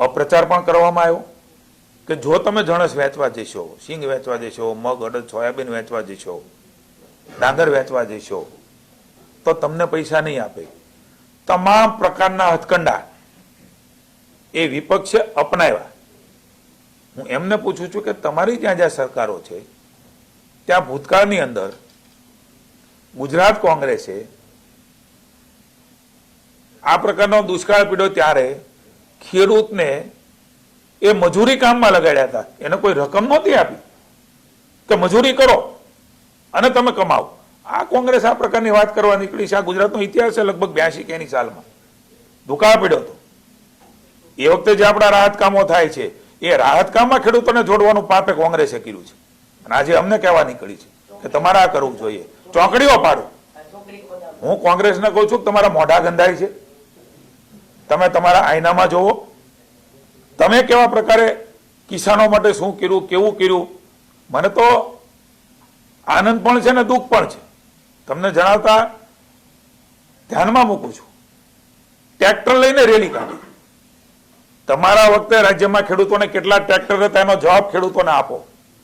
અપ્રચાર પણ કરવામાં આવ્યો કે જો તમે જણસ વેચવા જશો, સિંગ વેચવા જશો, મગ, અડદ, સોયાબીન વેચવા જશો, ડાંગર વેચવા જશો, તો તમને પૈસા નહીં આપે. તમામ પ્રકારના હથકંડા એ વિપક્ષે અપનાવ્યા. હું એમને પૂછું છું કે તમારી ત્યાં જ્યાં સરકારો છે, ત્યાં ભૂતકાળની અંદર ગુજરાત કોંગ્રેસે આ પ્રકારનો દુષ્કાળ પીડ્યો ત્યારે ખેડૂતને એ મજૂરી કામમાં લગાડ્યા હતા. એને કોઈ રકમ નહોતી આપી કે મજૂરી કરો અને તમે કમાવો. આ કોંગ્રેસ આ પ્રકારની વાત કરવા નીકળી છે. આ ગુજરાતનો ઇતિહાસ છે લગભગ બ્યાસી કેની સાલમાં દુકાળ પડ્યો હતો. એ વખતે જે આપણા રાહત કામો થાય છે, એ રાહત કામમાં ખેડૂતોને જોડવાનું પાપે કોંગ્રેસે કર્યું છે. અને આજે અમને કહેવા નીકળી છે કે તમારે આ કરવું જોઈએ. ચોકડીઓ પાડો. હું કોંગ્રેસને કહું છું કે તમારા મોઢા ગંધાય છે. તમે તમારા આઈનામાં જોવો. તમે કેવા પ્રકારે કિસાનો માટે શું કર્યું, કેવું કર્યું? મને તો આનંદ પણ છે ને દુઃખ પણ છે. તમને જણાવતા ધ્યાનમાં મૂકું છું. ટ્રેક્ટર લઈને રેલી કાઢી. તમારા વખતે રાજ્યમાં ખેડૂતોને કેટલા ટ્રેક્ટર હતા એનો જવાબ ખેડૂતોને આપો?